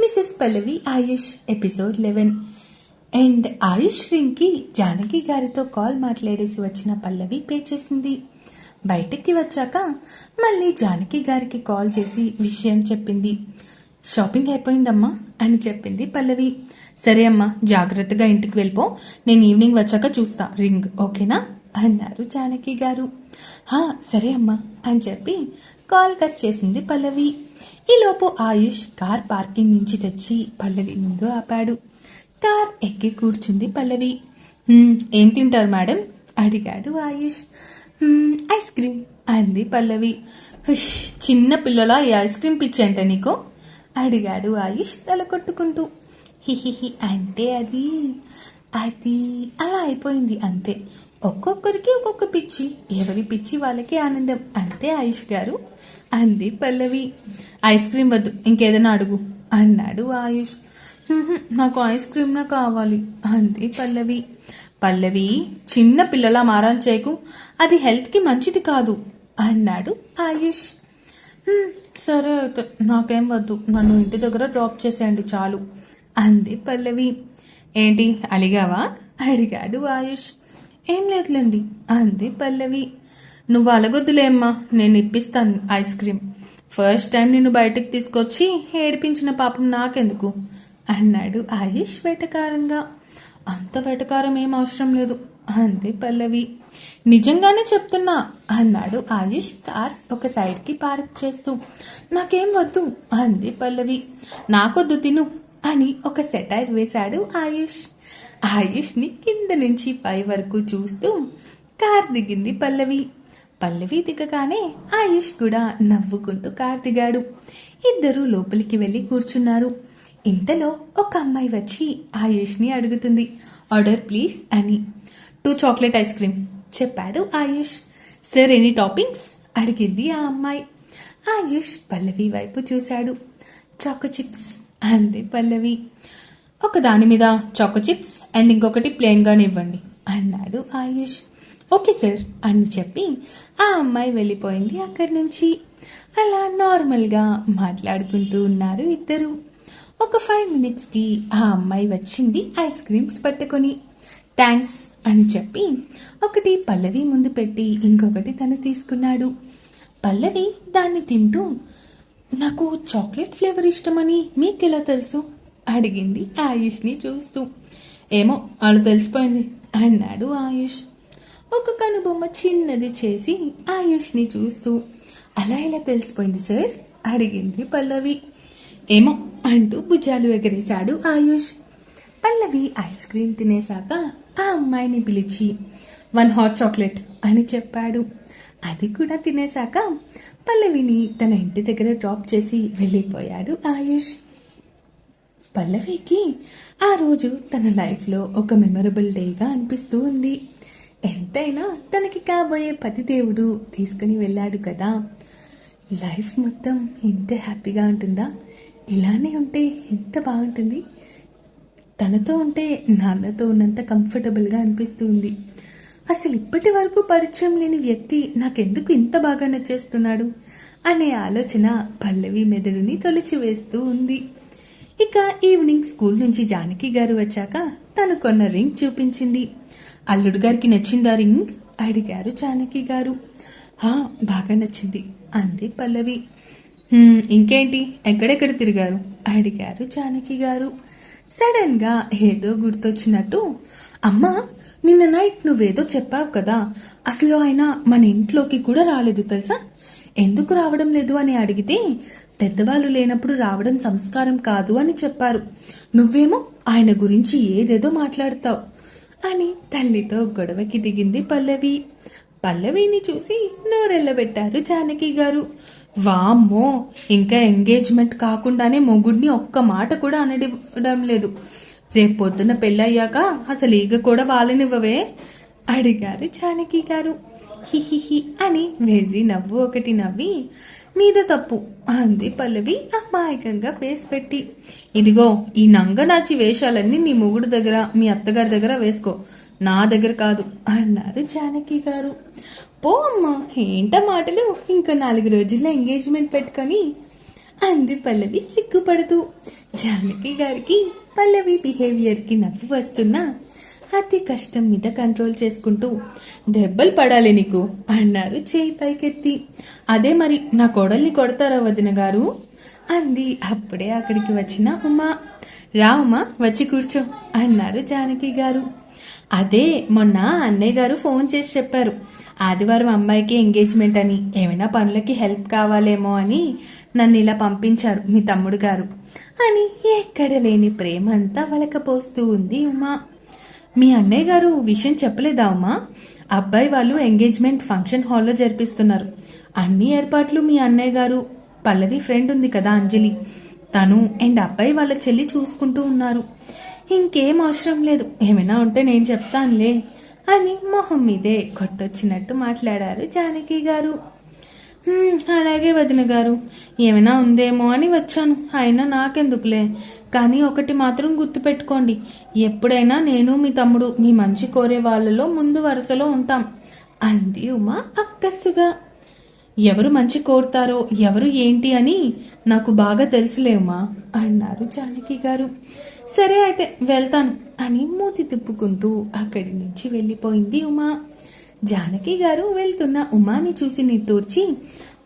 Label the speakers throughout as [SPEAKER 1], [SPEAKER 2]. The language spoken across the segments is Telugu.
[SPEAKER 1] missus Pallavi Ayush episode eleven and Ayush రింగ్కి జానకి గారితో కాల్ మాట్లాడేసి వచ్చిన పల్లవి పే చేసింది బయటకి వచ్చాక మళ్ళీ జానకి గారికి కాల్ చేసి విషయం చెప్పింది షాపింగ్ అయిపోయిందమ్మా అని చెప్పింది పల్లవి సరే అమ్మా జాగ్రత్తగా ఇంటికి వెళ్ళిపో నేను ఈవినింగ్ వచ్చాక చూస్తా రింగ్ ఓకేనా అన్నారు జానకి గారు హా సరే అమ్మా అని చెప్పి కాల్ కట్ చేసింది పల్లవి ఈలోపు ఆయుష్ కార్ పార్కింగ్ నుంచి తెచ్చి పల్లవి ముందు ఆపాడు కార్ ఎక్కి కూర్చుంది పల్లవి ఏం తింటారు మేడం అడిగాడు ఆయుష్ ఐస్ క్రీమ్ అంది పల్లవి చిన్న పిల్లల ఈ ఐస్ క్రీమ్ పిచ్చేంట నీకు అడిగాడు ఆయుష్ తల కొట్టుకుంటూ హిహిహి అంటే అది అది అలా అయిపోయింది అంతే ఒక్కొక్కరికి ఒక్కొక్క పిచ్చి ఎవరి పిచ్చి వాళ్ళకి ఆనందం అంతే ఆయుష్ గారు అంది పల్లవి ఐస్ క్రీమ్ వద్దు ఇంకేదైనా అడుగు అన్నాడు ఆయుష్ నాకు ఐస్ క్రీమ్నా కావాలి అంది పల్లవి పల్లవి చిన్న పిల్లలా మారాన్ చేయకు అది హెల్త్కి మంచిది కాదు అన్నాడు ఆయుష్ సరే అయితే నాకేం వద్దు నన్ను ఇంటి దగ్గర డ్రాప్ చేసేయండి చాలు అంది పల్లవి ఏంటి అలిగావా అడిగాడు ఆయుష్ ఏం లేదులేండి అంది పల్లవి నువ్వు అలగొద్దులేమ్మా నేను ఇప్పిస్తాను ఐస్ క్రీమ్ ఫస్ట్ టైం నిన్ను బయటకు తీసుకొచ్చి ఏడిపించిన పాపం నాకెందుకు అన్నాడు ఆయుష్ వేటకారంగా అంత వేటకారం ఏం అవసరం లేదు అంది పల్లవి నిజంగానే చెప్తున్నా అన్నాడు ఆయుష్ కార్స్ ఒక సైడ్కి పార్క్ చేస్తూ నాకేం వద్దు అంది పల్లవి నాకొద్దు తిను అని ఒక సెటైర్ వేశాడు ఆయుష్ ఆయుష్ని కింద నుంచి పై వరకు చూస్తూ కార్ దిగింది పల్లవి పల్లవి దిగగానే ఆయుష్ కూడా నవ్వుకుంటూ కార్దిగాడు ఇద్దరూ లోపలికి వెళ్ళి కూర్చున్నారు ఇంతలో ఒక అమ్మాయి వచ్చి ఆయుష్ని అడుగుతుంది ఆర్డర్ ప్లీజ్ అని టూ చాక్లెట్ ఐస్ క్రీమ్ చెప్పాడు ఆయుష్ సార్ ఎనీ టాపింగ్స్ అడిగింది ఆ అమ్మాయి ఆయుష్ పల్లవి వైపు చూశాడు చాకో చిప్స్ అంది పల్లవి ఒక దాని మీద చాకో చిప్స్ అండ్ ఇంకొకటి ప్లేన్గానే ఇవ్వండి అన్నాడు ఆయుష్ ఓకే సార్ అని చెప్పి ఆ అమ్మాయి వెళ్ళిపోయింది అక్కడి నుంచి అలా నార్మల్గా మాట్లాడుకుంటూ ఉన్నారు ఇద్దరు ఒక ఫైవ్ మినిట్స్కి ఆ అమ్మాయి వచ్చింది ఐస్ క్రీమ్స్ పట్టుకొని థ్యాంక్స్ అని చెప్పి ఒకటి పల్లవి ముందు పెట్టి ఇంకొకటి తను తీసుకున్నాడు పల్లవి దాన్ని తింటూ నాకు చాక్లెట్ ఫ్లేవర్ ఇష్టమని మీకెలా తెలుసు అడిగింది ఆయుష్ని చూస్తూ ఏమో వాళ్ళు తెలిసిపోయింది అన్నాడు ఆయుష్ ఒక కనుబొమ్మ చిన్నది చేసి ఆయుష్ని చూస్తూ అలా ఎలా తెలిసిపోయింది సార్ అడిగింది పల్లవి ఏమో అంటూ భుజాలు ఎగరేశాడు ఆయుష్ పల్లవి ఐస్ క్రీమ్ తినేశాక ఆ అమ్మాయిని పిలిచి వన్ హాట్ చాక్లెట్ అని చెప్పాడు అది కూడా తినేశాక పల్లవిని తన ఇంటి దగ్గర డ్రాప్ చేసి వెళ్ళిపోయాడు ఆయుష్ పల్లవికి ఆ రోజు తన లైఫ్లో ఒక మెమరబుల్ డేగా అనిపిస్తూ ఉంది ఎంతైనా తనకి కాబోయే దేవుడు తీసుకుని వెళ్ళాడు కదా లైఫ్ మొత్తం ఇంతే హ్యాపీగా ఉంటుందా ఇలానే ఉంటే ఎంత బాగుంటుంది తనతో ఉంటే నాన్నతో ఉన్నంత కంఫర్టబుల్గా అనిపిస్తుంది అసలు ఇప్పటి వరకు పరిచయం లేని వ్యక్తి నాకెందుకు ఇంత బాగా నచ్చేస్తున్నాడు అనే ఆలోచన పల్లవి మెదడుని తొలిచివేస్తూ ఉంది ఇక ఈవినింగ్ స్కూల్ నుంచి జానకి గారు వచ్చాక తను కొన్న రింగ్ చూపించింది అల్లుడు గారికి నచ్చిందా రింగ్ అడిగారు జానకి గారు హా బాగా నచ్చింది అంది పల్లవి ఇంకేంటి ఎక్కడెక్కడ తిరిగారు అడిగారు జానకి గారు సడన్గా ఏదో గుర్తొచ్చినట్టు అమ్మా నిన్న నైట్ నువ్వేదో చెప్పావు కదా అసలు ఆయన మన ఇంట్లోకి కూడా రాలేదు తెలుసా ఎందుకు రావడం లేదు అని అడిగితే పెద్దవాళ్ళు లేనప్పుడు రావడం సంస్కారం కాదు అని చెప్పారు నువ్వేమో ఆయన గురించి ఏదేదో మాట్లాడతావు అని తల్లితో గొడవకి దిగింది పల్లవి పల్లవిని చూసి నోరెళ్ళబెట్టారు జానకి గారు వామ్మో ఇంకా ఎంగేజ్మెంట్ కాకుండానే మొగుడిని ఒక్క మాట కూడా అనడం లేదు రేపొద్దున పెళ్ళయ్యాక అసలు ఈగ కూడా వాళ్ళనివ్వవే అడిగారు జానకి గారు హిహిహి అని వెళ్ళి నవ్వు ఒకటి నవ్వి నీద తప్పు అంది పల్లవి అమాయకంగా ఫేస్ పెట్టి ఇదిగో ఈ నంగనాచి వేషాలన్నీ నీ మొగుడు దగ్గర మీ అత్తగారి దగ్గర వేసుకో నా దగ్గర కాదు అన్నారు జానకి గారు పో అమ్మా ఏంట మాటలు ఇంకా నాలుగు రోజుల్లో ఎంగేజ్మెంట్ పెట్టుకొని అంది పల్లవి సిగ్గుపడుతూ జానకి గారికి పల్లవి బిహేవియర్కి నవ్వు వస్తున్నా అతి కష్టం మీద కంట్రోల్ చేసుకుంటూ దెబ్బలు పడాలి నీకు అన్నారు చేయి పైకెత్తి అదే మరి నా కోడల్ని కొడతారా వదిన గారు అంది అప్పుడే అక్కడికి వచ్చిన ఉమా రా ఉమా వచ్చి కూర్చో అన్నారు జానకి గారు అదే మొన్న అన్నయ్య గారు ఫోన్ చేసి చెప్పారు ఆదివారం అమ్మాయికి ఎంగేజ్మెంట్ అని ఏమైనా పనులకి హెల్ప్ కావాలేమో అని నన్ను ఇలా పంపించారు మీ తమ్ముడు గారు అని ఎక్కడ లేని ప్రేమంతా వలకపోస్తూ ఉంది ఉమా మీ అన్నయ్య గారు విషయం చెప్పలేదా అమ్మా అబ్బాయి వాళ్ళు ఎంగేజ్మెంట్ ఫంక్షన్ హాల్లో జరిపిస్తున్నారు అన్ని ఏర్పాట్లు మీ అన్నయ్య గారు పల్లవి ఫ్రెండ్ ఉంది కదా అంజలి తను అండ్ అబ్బాయి వాళ్ళ చెల్లి చూసుకుంటూ ఉన్నారు ఇంకేం అవసరం లేదు ఏమైనా ఉంటే నేను చెప్తానులే అని మొహం మీదే కొట్టొచ్చినట్టు మాట్లాడారు జానకి గారు అలాగే వదిన గారు ఏమైనా ఉందేమో అని వచ్చాను అయినా నాకెందుకులే కానీ ఒకటి మాత్రం గుర్తుపెట్టుకోండి ఎప్పుడైనా నేను మీ తమ్ముడు మీ మంచి కోరే వాళ్ళలో ముందు వరుసలో ఉంటాం అంది ఉమా అక్కస్సుగా ఎవరు మంచి కోరుతారో ఎవరు ఏంటి అని నాకు బాగా తెలుసులేమా అన్నారు జానకి గారు సరే అయితే వెళ్తాను అని మూతి తిప్పుకుంటూ అక్కడి నుంచి వెళ్ళిపోయింది ఉమా జానకి గారు వెళ్తున్న ఉమాని చూసి నిట్టూర్చి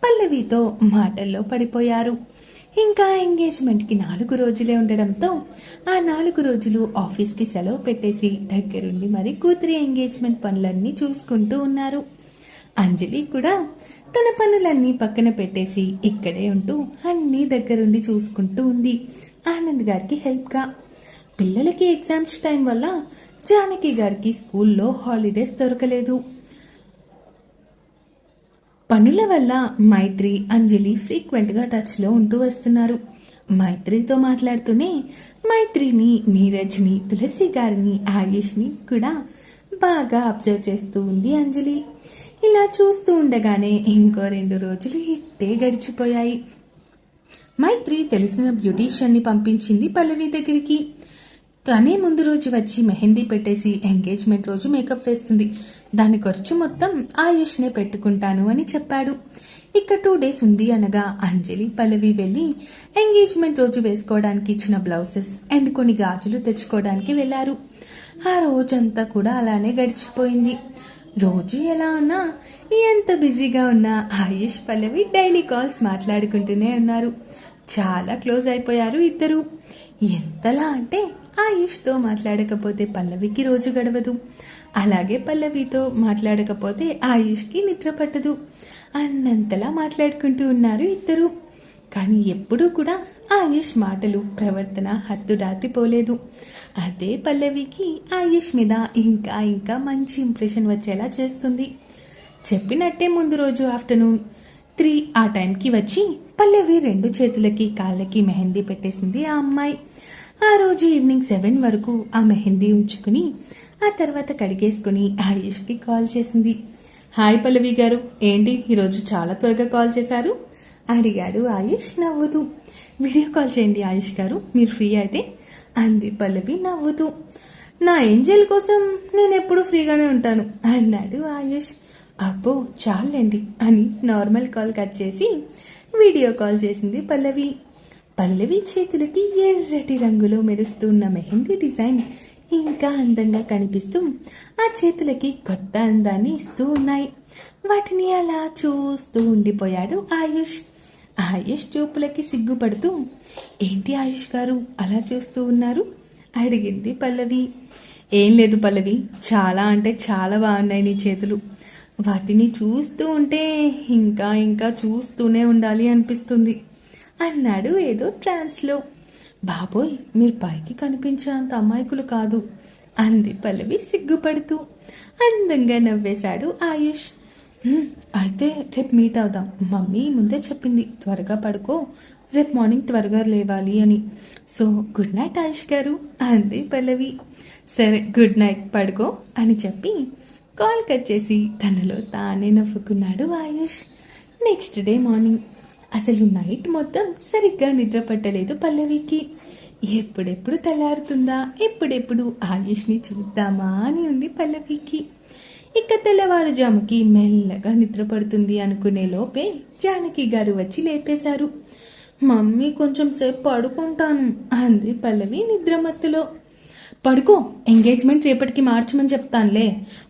[SPEAKER 1] పల్లవితో మాటల్లో పడిపోయారు ఇంకా ఎంగేజ్మెంట్కి నాలుగు రోజులే ఉండడంతో ఆ నాలుగు రోజులు ఆఫీస్కి సెలవు పెట్టేసి దగ్గరుండి మరి కూతురి ఎంగేజ్మెంట్ పనులన్నీ చూసుకుంటూ ఉన్నారు అంజలి కూడా తన పనులన్నీ పక్కన పెట్టేసి ఇక్కడే ఉంటూ అన్నీ దగ్గరుండి చూసుకుంటూ ఉంది ఆనంద్ గారికి హెల్ప్గా పిల్లలకి ఎగ్జామ్స్ టైం వల్ల జానకి గారికి స్కూల్లో హాలిడేస్ దొరకలేదు పనుల వల్ల మైత్రి అంజలి ఫ్రీక్వెంట్గా టచ్లో ఉంటూ వస్తున్నారు మైత్రితో మాట్లాడుతూనే మైత్రిని నీరజ్ని తులసి గారిని ఆయుష్ని కూడా బాగా అబ్జర్వ్ చేస్తూ ఉంది అంజలి ఇలా చూస్తూ ఉండగానే ఇంకో రెండు రోజులు ఇట్టే గడిచిపోయాయి మైత్రి తెలిసిన బ్యూటీషియన్ని పంపించింది పల్లవి దగ్గరికి తనే ముందు రోజు వచ్చి మెహందీ పెట్టేసి ఎంగేజ్మెంట్ రోజు మేకప్ వేస్తుంది దాని ఖర్చు మొత్తం ఆయుష్నే పెట్టుకుంటాను అని చెప్పాడు ఇక టూ డేస్ ఉంది అనగా అంజలి పల్లవి వెళ్ళి ఎంగేజ్మెంట్ రోజు వేసుకోవడానికి ఇచ్చిన బ్లౌజెస్ అండ్ కొన్ని గాజులు తెచ్చుకోవడానికి వెళ్ళారు ఆ రోజంతా కూడా అలానే గడిచిపోయింది రోజు ఎలా ఉన్నా ఎంత బిజీగా ఉన్న ఆయుష్ పల్లవి డైలీ కాల్స్ మాట్లాడుకుంటూనే ఉన్నారు చాలా క్లోజ్ అయిపోయారు ఇద్దరు ఎంతలా అంటే ఆయుష్తో మాట్లాడకపోతే పల్లవికి రోజు గడవదు అలాగే పల్లవితో మాట్లాడకపోతే ఆయుష్కి నిద్ర పట్టదు అన్నంతలా మాట్లాడుకుంటూ ఉన్నారు ఇద్దరు కానీ ఎప్పుడూ కూడా ఆయుష్ మాటలు ప్రవర్తన హద్దు దాటిపోలేదు అదే పల్లవికి ఆయుష్ మీద ఇంకా ఇంకా మంచి ఇంప్రెషన్ వచ్చేలా చేస్తుంది చెప్పినట్టే ముందు రోజు ఆఫ్టర్నూన్ త్రీ ఆ టైంకి వచ్చి పల్లవి రెండు చేతులకి కాళ్ళకి మెహందీ పెట్టేసింది ఆ అమ్మాయి ఆ రోజు ఈవినింగ్ సెవెన్ వరకు ఆ మెహందీ ఉంచుకుని ఆ తర్వాత కడిగేసుకుని ఆయుష్కి కాల్ చేసింది హాయ్ పల్లవి గారు ఏంటి ఈరోజు చాలా త్వరగా కాల్ చేశారు అడిగాడు ఆయుష్ నవ్వుతూ వీడియో కాల్ చేయండి ఆయుష్ గారు మీరు ఫ్రీ అయితే అంది పల్లవి నవ్వుతూ నా ఏంజల్ కోసం నేను ఎప్పుడు ఫ్రీగానే ఉంటాను అన్నాడు ఆయుష్ అబ్బో చాలండి అని నార్మల్ కాల్ కట్ చేసి వీడియో కాల్ చేసింది పల్లవి పల్లవి చేతులకి ఎర్రటి రంగులో మెరుస్తున్న మెహందీ డిజైన్ ఇంకా అందంగా కనిపిస్తూ ఆ చేతులకి కొత్త అందాన్ని ఇస్తూ ఉన్నాయి వాటిని అలా చూస్తూ ఉండిపోయాడు ఆయుష్ ఆయుష్ చూపులకి సిగ్గుపడుతూ ఏంటి ఆయుష్ గారు అలా చూస్తూ ఉన్నారు అడిగింది పల్లవి ఏం లేదు పల్లవి చాలా అంటే చాలా బాగున్నాయి నీ చేతులు వాటిని చూస్తూ ఉంటే ఇంకా ఇంకా చూస్తూనే ఉండాలి అనిపిస్తుంది అన్నాడు ఏదో ట్రాన్స్లో బాబోయ్ మీరు పైకి కనిపించే అంత అమాయకులు కాదు అంది పల్లవి సిగ్గుపడుతూ అందంగా నవ్వేశాడు ఆయుష్ అయితే రేపు మీట్ అవుదాం మమ్మీ ముందే చెప్పింది త్వరగా పడుకో రేపు మార్నింగ్ త్వరగా లేవాలి అని సో గుడ్ నైట్ ఆయుష్ గారు అంది పల్లవి సరే గుడ్ నైట్ పడుకో అని చెప్పి కాల్ కట్ చేసి తనలో తానే నవ్వుకున్నాడు ఆయుష్ నెక్స్ట్ డే మార్నింగ్ అసలు నైట్ మొత్తం సరిగ్గా నిద్ర పట్టలేదు పల్లవికి ఎప్పుడెప్పుడు తెల్లారుతుందా ఎప్పుడెప్పుడు ఆయుష్ని చూద్దామా అని ఉంది పల్లవికి ఇక తెల్లవారుజాముకి మెల్లగా నిద్ర పడుతుంది అనుకునే లోపే జానకి గారు వచ్చి లేపేశారు మమ్మీ కొంచెం సేపు పడుకుంటాను అంది పల్లవి నిద్రమత్తులో పడుకో ఎంగేజ్మెంట్ రేపటికి మార్చమని చెప్తానులే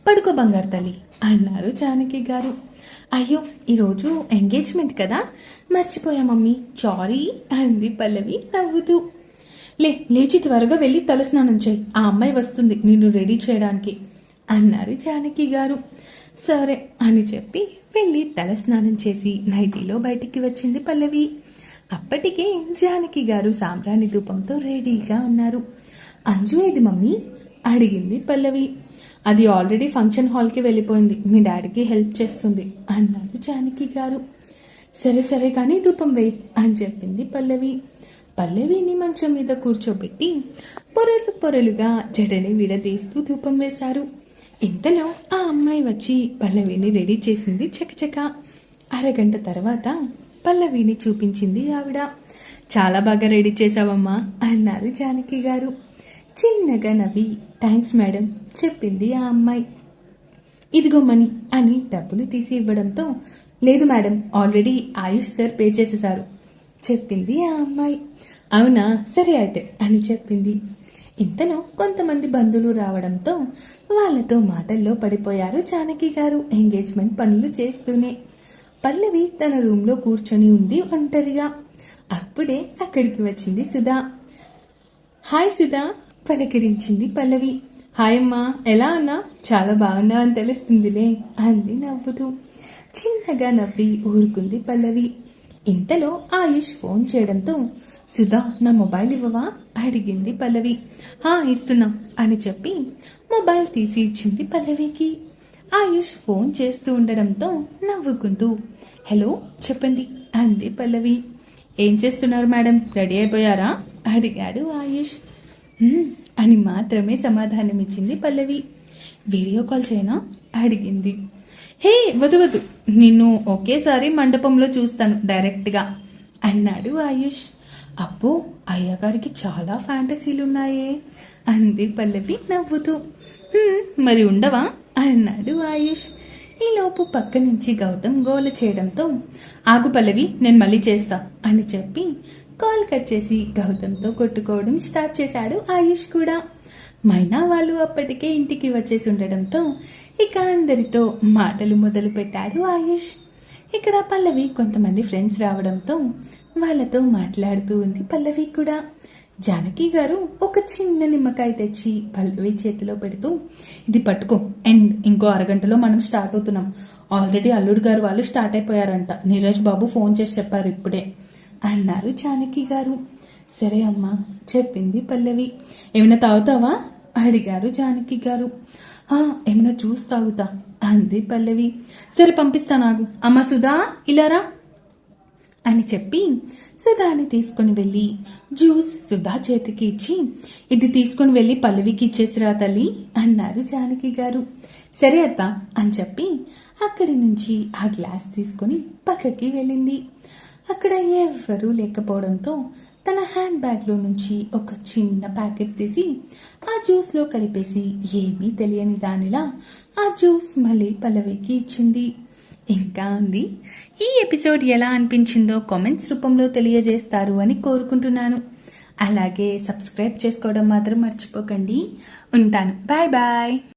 [SPEAKER 1] పడుకో బంగారు తల్లి అన్నారు జానకి గారు అయ్యో ఈరోజు ఎంగేజ్మెంట్ కదా మర్చిపోయా మమ్మీ చారీ అంది పల్లవి నవ్వుతూ లే లేచి త్వరగా వెళ్ళి తలస్నానం చేయి ఆ అమ్మాయి వస్తుంది నిన్ను రెడీ చేయడానికి అన్నారు జానకి గారు సరే అని చెప్పి వెళ్ళి తలస్నానం చేసి నైటీలో బయటికి వచ్చింది పల్లవి అప్పటికే జానకి గారు సాంబ్రాణి ధూపంతో రెడీగా ఉన్నారు అంజు ఏది మమ్మీ అడిగింది పల్లవి అది ఆల్రెడీ ఫంక్షన్ హాల్కి వెళ్ళిపోయింది మీ డాడీకి హెల్ప్ చేస్తుంది అన్నారు జానకి గారు సరే సరే కానీ ధూపం వేయి అని చెప్పింది పల్లవి పల్లవిని మంచం మీద కూర్చోబెట్టి పొరలు పొరలుగా జడని విడదీస్తూ ధూపం వేశారు ఇంతలో ఆ అమ్మాయి వచ్చి పల్లవిని రెడీ చేసింది చకచక అరగంట తర్వాత పల్లవిని చూపించింది ఆవిడ చాలా బాగా రెడీ చేసావమ్మా అన్నారు జానకి గారు చిన్నగా నవ్వి థ్యాంక్స్ మేడం చెప్పింది ఆ అమ్మాయి ఇదిగో మని అని డబ్బులు తీసి ఇవ్వడంతో లేదు madam already Ayush sir pay చేసేశారు చెప్పింది ఆ అమ్మాయి అవునా సరే అయితే అని చెప్పింది ఇంతలో కొంతమంది బంధువులు రావడంతో వాళ్లతో మాటల్లో పడిపోయారు జానకి గారు ఎంగేజ్మెంట్ పనులు చేస్తూనే పల్లవి తన రూమ్లో కూర్చొని ఉంది ఒంటరిగా అప్పుడే అక్కడికి వచ్చింది సుధా హాయ్ సుధా పలకరించింది పల్లవి హాయ్ అమ్మా ఎలా అన్నా చాలా బాగున్నా అని తెలుస్తుందిలే అంది నవ్వుతూ చిన్నగా నవ్వి ఊరుకుంది పల్లవి ఇంతలో ఆయుష్ ఫోన్ చేయడంతో సుధా నా మొబైల్ ఇవ్వవా అడిగింది పల్లవి హా ఇస్తున్నా అని చెప్పి మొబైల్ తీసి ఇచ్చింది పల్లవికి ఆయుష్ ఫోన్ చేస్తూ ఉండడంతో నవ్వుకుంటూ హలో చెప్పండి అంది పల్లవి ఏం చేస్తున్నారు మేడం రెడీ అయిపోయారా అడిగాడు ఆయుష్ అని మాత్రమే సమాధానమిచ్చింది పల్లవి వీడియో కాల్ చేయనా అడిగింది హే వదు వదు నిన్ను ఒకేసారి మండపంలో చూస్తాను డైరెక్ట్గా అన్నాడు ఆయుష్ అబ్బో అయ్యగారికి చాలా ఫ్యాంటసీలున్నాయే అంది పల్లవి నవ్వుతూ మరి ఉండవా అన్నాడు ఆయుష్ ఈలోపు పక్క నుంచి గౌతమ్ గోల చేయడంతో ఆగు పల్లవి నేను మళ్ళీ చేస్తా అని చెప్పి కాల్ కట్ చేసి గౌతమ్తో కొట్టుకోవడం స్టార్ట్ చేశాడు ఆయుష్ కూడా మైనా వాళ్ళు అప్పటికే ఇంటికి వచ్చేసి ఉండడంతో ఇక అందరితో మాటలు మొదలు పెట్టాడు ఆయుష్ ఇక్కడ పల్లవి కొంతమంది ఫ్రెండ్స్ రావడంతో వాళ్ళతో మాట్లాడుతూ ఉంది పల్లవి కూడా జానకి గారు ఒక చిన్న నిమ్మకాయ తెచ్చి పల్లవి చేతిలో పెడుతూ ఇది పట్టుకో అండ్ ఇంకో అరగంటలో మనం స్టార్ట్ అవుతున్నాం ఆల్రెడీ అల్లుడు గారు వాళ్ళు స్టార్ట్ అయిపోయారంట నీరజ్ బాబు ఫోన్ చేసి చెప్పారు ఇప్పుడే అన్నారు జానకి గారు సరే అమ్మా చెప్పింది పల్లవి ఏమైనా తాగుతావా అడిగారు జానకి గారు ఏమైనా జ్యూస్ తాగుతా అంది పల్లవి సరే పంపిస్తా నాకు అమ్మ సుధా ఇలారా అని చెప్పి సుధాని తీసుకుని వెళ్ళి జ్యూస్ సుధా చేతికి ఇచ్చి ఇది తీసుకుని వెళ్ళి పల్లవికి ఇచ్చేసిరా తల్లి అన్నారు జానకి గారు సరే అత్త అని చెప్పి అక్కడి నుంచి ఆ గ్లాస్ తీసుకుని పక్కకి వెళ్ళింది అక్కడ ఎవ్వరూ లేకపోవడంతో తన హ్యాండ్ బ్యాగ్లో నుంచి ఒక చిన్న ప్యాకెట్ తీసి ఆ జ్యూస్లో కలిపేసి ఏమీ తెలియని దానిలా ఆ జ్యూస్ మళ్ళీ పల్లవికి ఇచ్చింది ఇంకా ఉంది ఈ ఎపిసోడ్ ఎలా అనిపించిందో కామెంట్స్ రూపంలో తెలియజేస్తారు అని కోరుకుంటున్నాను అలాగే సబ్స్క్రైబ్ చేసుకోవడం మాత్రం మర్చిపోకండి ఉంటాను బాయ్ బాయ్